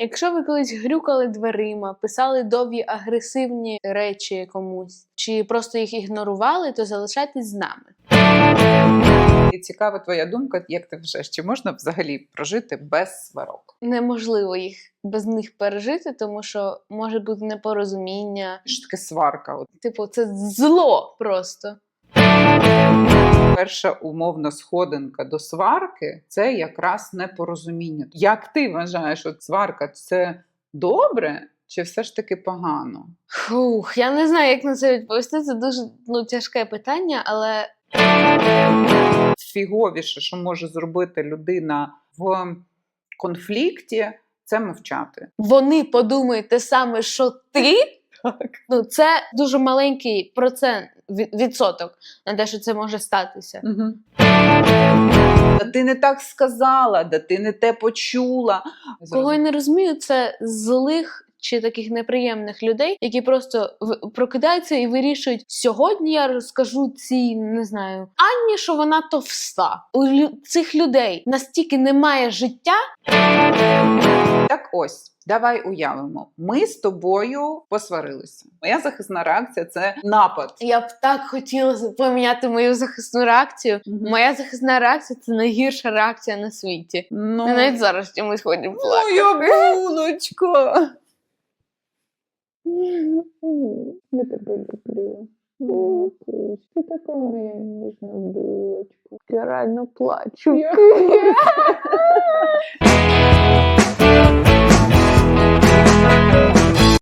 Якщо ви колись грюкали дверима, писали довгі агресивні речі комусь, чи просто їх ігнорували, то залишайтесь з нами. І цікава твоя думка, як ти вважаєш, чи можна взагалі прожити без сварок? Неможливо їх без них пережити, тому що може бути непорозуміння. Що таке сварка? Типу, це зло просто. Перша умовна сходинка до сварки це якраз непорозуміння. Як ти вважаєш, от сварка це добре чи все ж таки погано? Фух, я не знаю, як на це відповісти. Це дуже ну, тяжке питання, але Фіговіше, що може зробити людина в конфлікті, це мовчати. вони подумають те саме, що ти. Так. Ну, це дуже маленький процент відсоток на те, що це може статися. Угу. Да ти не так сказала, да ти не те почула. Кого я не розумію, це злих чи таких неприємних людей, які просто прокидаються і вирішують: сьогодні я розкажу цій, не знаю, Анні, що вона товста. У лю- цих людей настільки немає життя. Так ось, давай уявимо. Ми з тобою посварилися. Моя захисна реакція це напад. Я б так хотіла поміняти мою захисну реакцію. Мгм. Моя захисна реакція це найгірша реакція на світі. Ну, Я навіть зараз чомусь хочу плакати. моя булочка. Я тебе люблю. Булочка, ти така моя ніжна булочка. Я реально плачу.